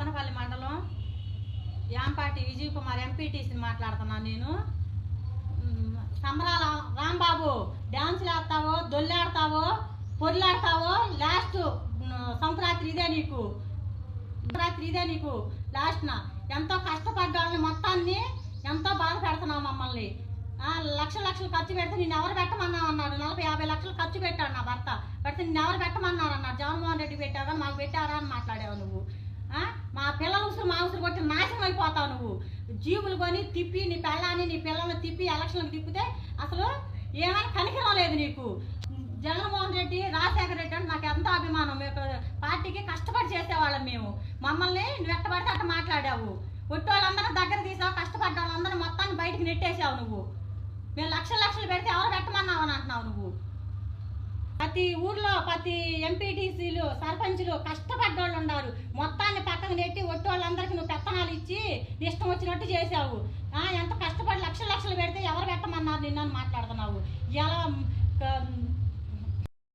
సత్తనపల్లి మండలం యాంపాటి విజయ్ కుమార్ ఎంపీటీసీని మాట్లాడుతున్నాను నేను. సంబరాల రాంబాబు డ్యాన్సులు ఆడతావో దొల్లాడతావో పొర్లాడతావో లాస్ట్ సంక్రాంతి ఇదే నీకు. సంక్రాంతి ఇదే నీకు. లాస్ట్న ఎంతో కష్టపడ్డ వాళ్ళని మొత్తాన్ని ఎంతో బాధ పెడుతున్నావు మమ్మల్ని. లక్ష లక్షలు ఖర్చు పెడితే నేను ఎవరు పెట్టమన్నావు అన్నాడు. నలభై యాభై లక్షలు ఖర్చు పెట్టాడు నా భర్త. పెడితే నేను ఎవరు పెట్టమన్నారు అన్నాడు. జగన్మోహన్ రెడ్డి పెట్టారా మాకు పెట్టారా అని మాట్లాడావు నువ్వు. పోతావు నువ్వు. జీవులు కొని తిప్పి నీ పిల్లని నీ పిల్లల్ని తిప్పి ఎలక్షన్లకు తిప్పితే అసలు ఏమైనా కనికరం లేదు నీకు. జగన్మోహన్ రెడ్డి రాజశేఖర రెడ్డి అంటే నాకు ఎంతో అభిమానం. మీకు పార్టీకి కష్టపడి చేసేవాళ్ళం మేము. మమ్మల్ని నువ్వు ఎట్టబడితే అట్ట మాట్లాడావు. ఒట్టి వాళ్ళందరూ దగ్గర తీసావు కష్టపడ్డ వాళ్ళందరూ మొత్తాన్ని బయటికి నెట్టేసావు నువ్వు. మేము లక్షలు లక్షలు పెడితే ఎవరు పెట్టమన్నావు అని అంటున్నావు నువ్వు. ప్రతి ఊర్లో ప్రతి ఎంపీటీసీలు సర్పంచులు కష్టపడ్డోళ్ళు ఉన్నారు నీ ఇష్టం వచ్చినట్టు చేసావు ఆ, ఎంత కష్టపడి లక్షలు లక్షలు పెడితే ఎవరు పెట్టమన్నారు నిన్ను అని మాట్లాడుతున్నావు? ఎలా